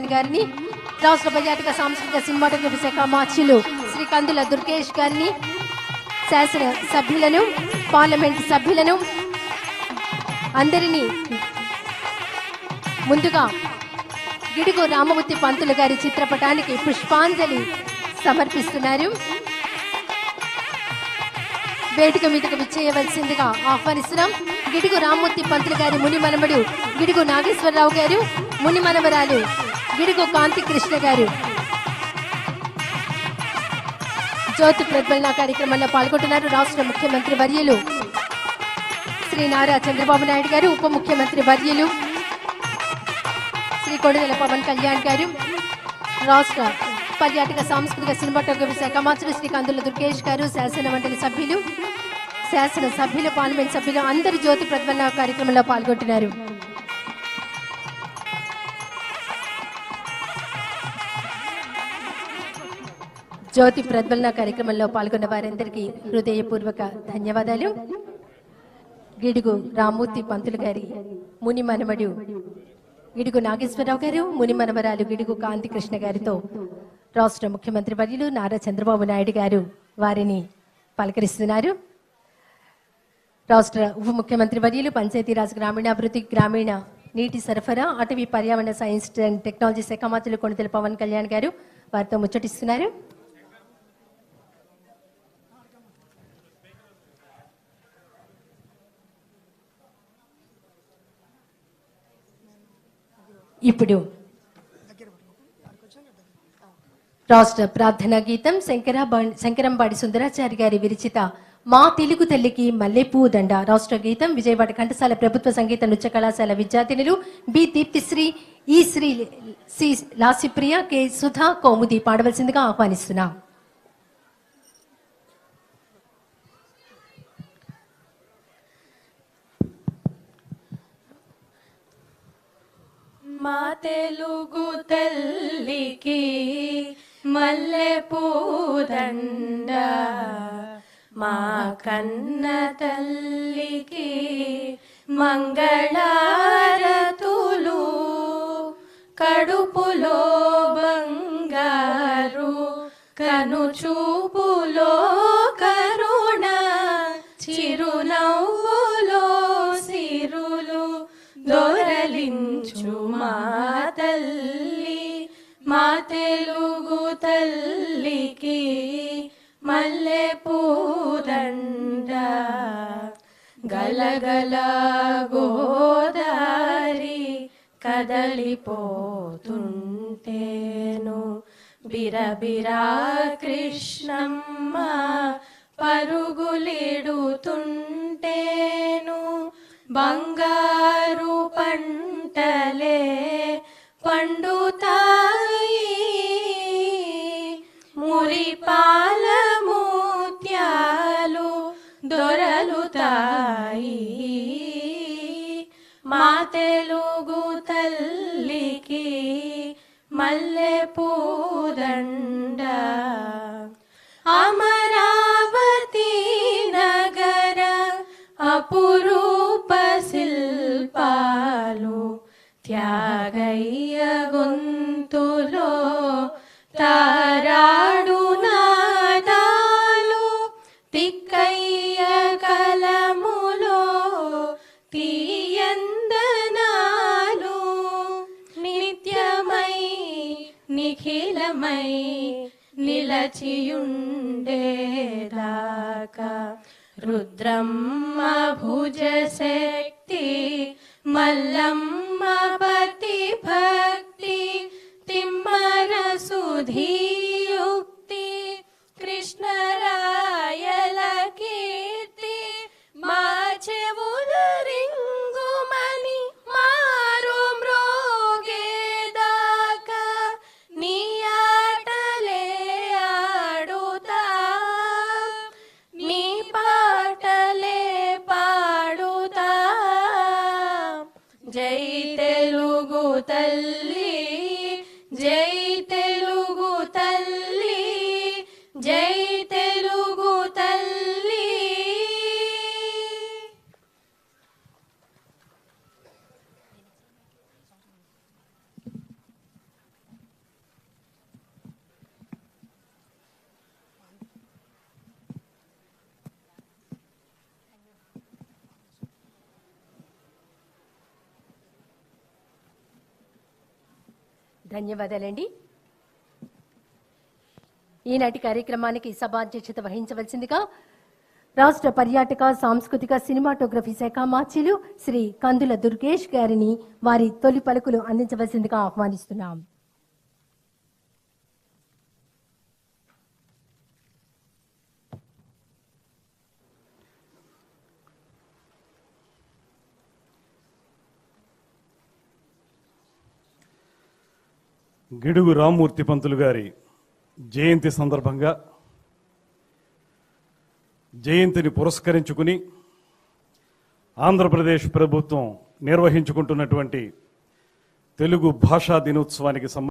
కళ్యాణ్ గారిని రాష్ట్ర పర్యాటక సాంస్కృతిక సినిమాటోగ్రఫీ శాఖ మార్చులు శ్రీ కందుల దుర్గేష్ గారిని శాసన సభ్యులను పార్లమెంట్ సభ్యులను అందరినీ ముందుగా గిడుగు రామమూర్తి పంతులు గారి చిత్రపటానికి పుష్పాంజలి సమర్పిస్తున్నారు. వేదిక మీదకు విచ్చేయవలసిందిగా ఆహ్వానిస్తున్నాం. గిడుగు రామమూర్తి పంతులు గారి ముని మనమడు గిడుగు నాగేశ్వరరావు గారు ముని మనవరాలు గిడుగు కాంతి కృష్ణ గారు. జ్యోతి ప్రజ్వలన కార్యక్రమంలో పాల్గొంటున్నారు రాష్ట్ర ముఖ్యమంత్రి వర్యులు. శ్రీ నారా చంద్రబాబు నాయుడు గారు ఉప ముఖ్యమంత్రి వర్యులు. శ్రీ కొడుదల పవన్ కళ్యాణ్ గారు. రాష్ట్ర పర్యాటక సాంస్కృతిక సినిమాటోగ్రఫీ శాఖ మంత్రి శ్రీ కందుల దుర్గేష్ గారు శాసన మండలి సభ్యులు. శాసన సభ్యులు పార్లమెంట్ సభ్యులు అందరూ జ్యోతి ప్రజ్వలన కార్యక్రమంలో పాల్గొంటున్నారు. జ్యోతి ప్రజ్వలన కార్యక్రమంలో పాల్గొన్న వారందరికీ హృదయపూర్వక ధన్యవాదాలు. గిడుగు రామ్మూర్తి పంతులు గారి ముని మనమడు గిడుగు నాగేశ్వరరావు గారు ముని మనమరాలు గిడుగు కాంతి కృష్ణ గారితో రాష్ట్ర ముఖ్యమంత్రి వర్యులు నారా చంద్రబాబు నాయుడు గారు వారిని పలకరిస్తున్నారు. రాష్ట్ర ఉప ముఖ్యమంత్రి వర్యులు పంచాయతీరాజ్ గ్రామీణాభివృద్ధి గ్రామీణ నీటి సరఫరా అటవీ పర్యావరణ సైన్స్ అండ్ టెక్నాలజీ శాఖ మంత్రులు కొణితెల పవన్ కళ్యాణ్ గారు వారితో ముచ్చటిస్తున్నారు. ఇప్పుడు రాష్ట్ర ప్రార్థనా గీతం శంకరాబా శంకరంబాడి సుందరాచారి గారి విరచిత మా తెలుగు తల్లికి మల్లెపూ దండ. రాష్ట్ర గీతం విజయవాడ ఘంటసాల ప్రభుత్వ సంగీత నృత్య కళాశాల విద్యార్థినులు B Deeptisri E Sri C Lasipriya K Sudha Kaumudi పాడవలసిందిగా ఆహ్వానిస్తున్నాం. మా తెలుగు తల్లికి మల్లె పూదండ. మా కన్న తల్లికి మంగళారతులు కడుపులో బంగారు కనుచూపులో కరుణ చిరు మల్లె పూదండ గలగల గోదారి కదలిపోతుంటేను. బిరబిరా కృష్ణమ్మ పరుగులిడుతుంటేను. బంగారు దొరలుతాయి మా తెలుగు తల్లికి మల్లె పూదండ అమరావతి నగర అపురూప శిల్పాలు త్యాగయ్య నిఖిలమై నిలచియుండేదాకా రుద్రమ్మ భుజ శక్తి మల్లమ్మ పతి భక్తి తిమ్మర సుధీయుక్తి జై తెలుగు తల్లి. ధన్యవాదాలండి. ఈనాటి కార్యక్రమానికి సభాధ్యక్షత వహించవలసిందిగా రాష్ట్ర పర్యాటక సాంస్కృతిక సినిమాటోగ్రఫీ శాఖ మాచిలు శ్రీ కందుల దుర్గేష్ గారిని వారి తొలి పలుకులు అందించవలసిందిగా ఆహ్వానిస్తున్నాం. గిడుగు రామ్మూర్తి పంతులు గారి జయంతి సందర్భంగా జయంతిని పురస్కరించుకుని ఆంధ్రప్రదేశ్ ప్రభుత్వం నిర్వహించుకుంటున్నటువంటి తెలుగు భాషా దినోత్సవానికి సంబంధించి